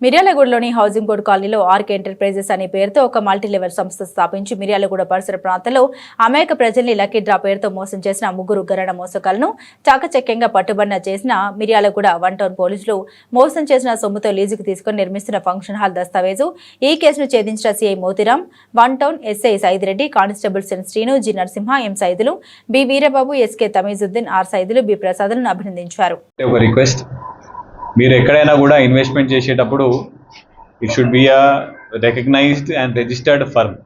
మిర్యాలగూడలోని housing board కాలనీలో RK enterprises అనే పేరుతో ఒక మల్టీ లెవెల్ సంస్థ స్థాపించి మిర్యాలగూడ పరిసర ప్రాంతంలో అమాయక ప్రజల్ని లక్కీ డ్రా పేరుతో మోసం చేసిన ముగ్గురు గరణ మోసకాలను చాకచక్యంగా పట్టుబడిన చేసిన మిర్యాలగూడ వన్ టౌన్ పోలీసులు మోసం చేసిన సొమ్ముతో లీజుకు తీసుకుని నిర్మిస్తున్న ఫంక్షన్ హాల్ దస్తావేజు. ఈ కేసును ఛేదించిన CI Motiram one town SI Saidireddy constable సెన్ Srinu G Narasimha M Saidulu B Veerababu SK Tamizuddin R Saidulu B ప్రసాద్ను అభినందించారు. మీరు ఎక్కడైనా కూడా ఇన్వెస్ట్మెంట్ చేసేటప్పుడు it should be a recognized and registered firm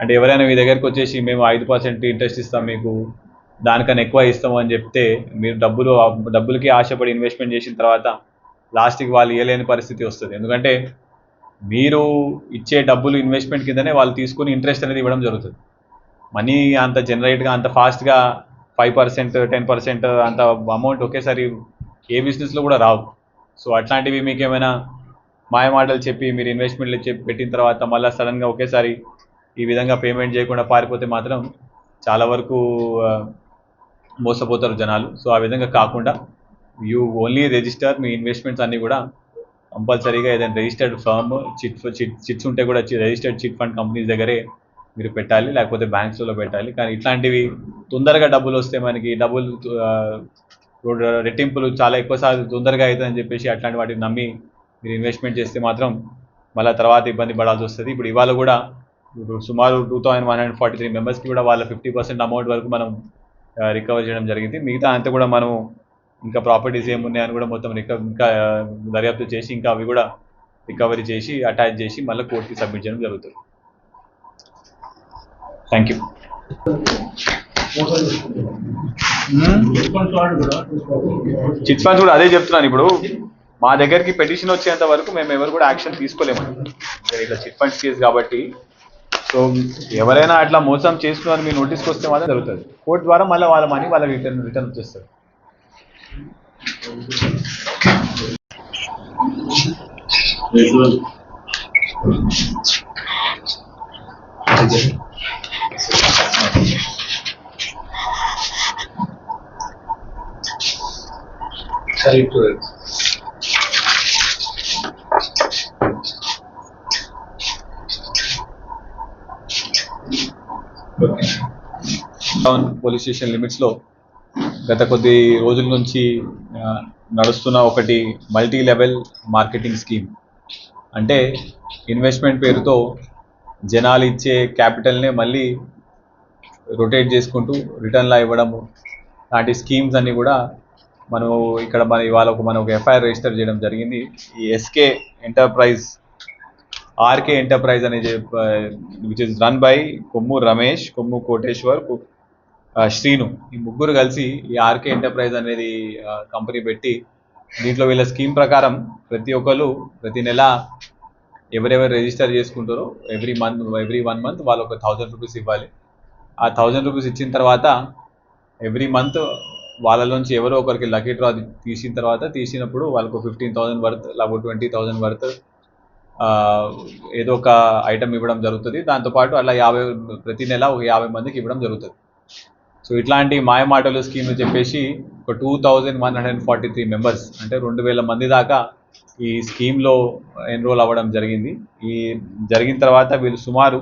అంటే ఎవరైనా మీ దగ్గరికి వచ్చేసి మేము ఐదు పర్సెంట్ ఇంట్రెస్ట్ ఇస్తాం మీకు దానికన్నా ఎక్కువ ఇస్తాము అని చెప్తే మీరు డబ్బులు డబ్బులకి ఆశపడి ఇన్వెస్ట్మెంట్ చేసిన తర్వాత లాస్ట్కి వాళ్ళు ఇవ్వలేని పరిస్థితి వస్తుంది. ఎందుకంటే మీరు ఇచ్చే డబ్బులు ఇన్వెస్ట్మెంట్ కిందనే వాళ్ళు తీసుకుని ఇంట్రెస్ట్ అనేది ఇవ్వడం జరుగుతుంది. మనీ అంత జనరేట్గా అంత ఫాస్ట్గా ఫైవ్ పర్సెంట్ టెన్ పర్సెంట్ అంత అమౌంట్ ఒకేసారి ఏ బిజినెస్లో కూడా రావు. సో అట్లాంటివి మీకు ఏమైనా మాయమాటలు చెప్పి మీరు ఇన్వెస్ట్మెంట్లు చెప్పి పెట్టిన తర్వాత మళ్ళీ సడన్గా ఒకేసారి ఈ విధంగా పేమెంట్ చేయకుండా పారిపోతే మాత్రం చాలా వరకు మోసపోతారు జనాలు. సో ఆ విధంగా కాకుండా యూ ఓన్లీ రిజిస్టర్ మీ ఇన్వెస్ట్మెంట్స్ అన్నీ కూడా కంపల్సరీగా ఏదైనా registered firm chit chit chits ఉంటే కూడా రిజిస్టర్డ్ చిట్ ఫండ్ కంపెనీస్ దగ్గరే మీరు పెట్టాలి లేకపోతే బ్యాంక్స్లో పెట్టాలి. కానీ ఇట్లాంటివి తొందరగా డబ్బులు వస్తే మనకి డబ్బులు రెట్టింపులు చాలా ఎక్కువ సార్లు తొందరగా అవుతుందని చెప్పేసి అట్లాంటి వాటిని నమ్మి మీరు ఇన్వెస్ట్మెంట్ చేస్తే మాత్రం మళ్ళీ తర్వాత ఇబ్బంది పడాల్సి వస్తుంది. ఇప్పుడు ఇవాళ కూడా ఇప్పుడు సుమారు two thousand one hundred forty three మెంబర్స్కి కూడా వాళ్ళ ఫిఫ్టీ పర్సెంట్ అమౌంట్ వరకు మనం రికవర్ చేయడం జరిగింది. మిగతా అంతా కూడా మనం ఇంకా ప్రాపర్టీస్ ఏమున్నాయని కూడా మొత్తం రికవర్ ఇంకా దర్యాప్తు చేసి ఇంకా అవి కూడా రికవరీ చేసి అటాచ్ చేసి మళ్ళీ కోర్టుకి సబ్మిట్ చేయడం జరుగుతుంది. థ్యాంక్ యూ చిట్ ఫండ్స్ కూడా అదే చెప్తున్నాను ఇప్పుడు. మా దగ్గరికి పెటిషన్ వచ్చేంత వరకు మేము ఎవరు కూడా యాక్షన్ తీసుకోలేమండి. ఇట్లా చిట్ ఫండ్స్ కేసు కాబట్టి. సో ఎవరైనా అట్లా మోసం చేస్తున్నారని మీ నోటీస్కి వస్తే మాత్రం జరుగుతుంది. కోర్టు ద్వారా మళ్ళీ వాళ్ళ మనీ వాళ్ళకి రిటర్న్ రిటర్న్ వచ్చేస్తారు టౌన్ పోలీస్ స్టేషన్ లిమిట్స్లో గత కొద్ది రోజుల నుంచి నడుస్తున్న ఒకటి మల్టీ లెవెల్ మార్కెటింగ్ స్కీమ్. అంటే ఇన్వెస్ట్మెంట్ పేరుతో జనాలు ఇచ్చే క్యాపిటల్నే మళ్ళీ రొటేట్ చేసుకుంటూ రిటర్న్లా ఇవ్వడము లాంటి స్కీమ్స్ అన్నీ కూడా మనం ఇక్కడ మన ఇవాళ ఒక మనం ఒక ఎఫ్ఐఆర్ రిజిస్టర్ చేయడం జరిగింది. ఈ ఎస్కే ఎంటర్ప్రైజ్ ఆర్కే ఎంటర్ప్రైజ్ అనే which is run by Kommu Ramesh Kommu Koteshwar Srinu. ఈ ముగ్గురు కలిసి ఈ ఆర్కే ఎంటర్ప్రైజ్ అనేది కంపెనీ పెట్టి దీంట్లో వీళ్ళ స్కీమ్ ప్రకారం ప్రతి ఒక్కరు ప్రతి నెల ఎవరెవరు రిజిస్టర్ చేసుకుంటారో every month every one month వాళ్ళు ఒక థౌజండ్ రూపీస్ ఇవ్వాలి. ఆ థౌజండ్ రూపీస్ ఇచ్చిన తర్వాత ఎవ్రీ మంత్ వాళ్ళలోంచి ఎవరో ఒకరికి లక్కీ డ్రా తీసిన తర్వాత తీసినప్పుడు వాళ్ళకు ఫిఫ్టీన్ థౌసండ్ వర్త్ లేకపోతే ట్వంటీ థౌసండ్ వర్త్ ఏదో ఒక ఐటమ్ ఇవ్వడం జరుగుతుంది. దాంతోపాటు అలా యాభై ప్రతి నెల ఒక యాభై మందికి ఇవ్వడం జరుగుతుంది. సో ఇట్లాంటి మాయమాటలు స్కీమ్ చెప్పేసి ఒక two thousand one hundred and forty three members అంటే రెండు వేల మంది దాకా ఈ స్కీమ్లో ఎన్రోల్ అవ్వడం జరిగింది. ఈ జరిగిన తర్వాత వీళ్ళు సుమారు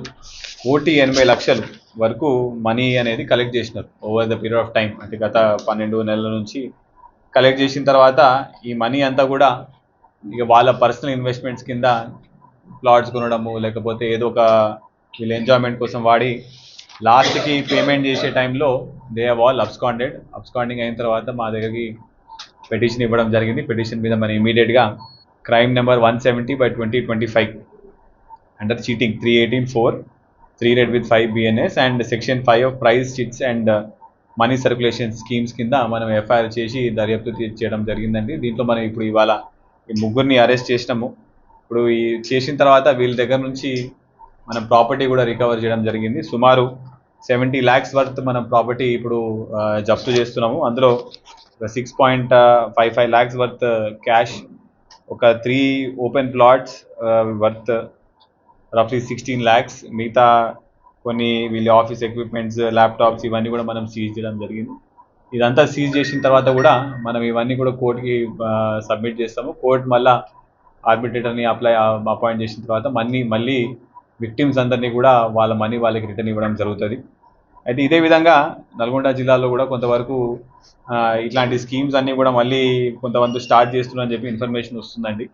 కోటి ఎనభై లక్షలు వరకు మనీ అనేది కలెక్ట్ చేసినారు over the period of time అంటే గత పన్నెండు నెలల నుంచి కలెక్ట్ చేసిన తర్వాత ఈ మనీ అంతా కూడా ఇక వాళ్ళ పర్సనల్ ఇన్వెస్ట్మెంట్స్ కింద ప్లాట్స్ కొనడము లేకపోతే ఏదో ఒక వీళ్ళ ఎంజాయ్మెంట్ కోసం వాడి లాస్ట్కి పేమెంట్ చేసే టైంలో they have all absconded absconding అయిన తర్వాత మా దగ్గరికి పెటిషన్ ఇవ్వడం జరిగింది. పెటిషన్ మీద మనం ఇమీడియట్గా crime number one seventy by twenty twenty five under cheating three eighteen four three read with five BNS and section five of prize chits and money circulation schemes కింద మనం ఎఫ్ఐఆర్ చేసి దర్యాప్తు చేయడం జరిగిందండి. దీంట్లో మనం ఇప్పుడు ఇవాళ ఈ ముగ్గురిని అరెస్ట్ చేసినాము. ఇప్పుడు ఈ చేసిన తర్వాత వీళ్ళ దగ్గర నుంచి మనం ప్రాపర్టీ కూడా రికవర్ చేయడం జరిగింది. సుమారు సెవెంటీ ల్యాక్స్ వర్త్ మనం ప్రాపర్టీ ఇప్పుడు uh, జప్తు చేస్తున్నాము. అందులో six point five five lakhs worth cash ఒక త్రీ ఓపెన్ ప్లాట్స్ వర్త్ రఫ్లీ సిక్స్టీన్ ల్యాక్స్ మిగతా కొన్ని వీళ్ళ ఆఫీస్ ఎక్విప్మెంట్స్ ల్యాప్టాప్స్ ఇవన్నీ కూడా మనం సీజ్ చేయడం జరిగింది. ఇదంతా సీజ్ చేసిన తర్వాత కూడా మనం ఇవన్నీ కూడా కోర్టుకి సబ్మిట్ uh, చేస్తాము. కోర్టు మళ్ళా ఆర్బిట్రేటర్ని అప్లై అపాయింట్ చేసిన తర్వాత మనీ మళ్ళీ విక్టిమ్స్ అందరినీ కూడా వాళ్ళ మనీ వాళ్ళకి రిటర్న్ ఇవ్వడం జరుగుతుంది. అయితే ఇదే విధంగా నల్గొండ జిల్లాలో కూడా కొంతవరకు ఇట్లాంటి స్కీమ్స్ అన్నీ కూడా మళ్ళీ కొంతమంది స్టార్ట్ చేస్తున్నారని చెప్పి ఇన్ఫర్మేషన్ వస్తుందండి.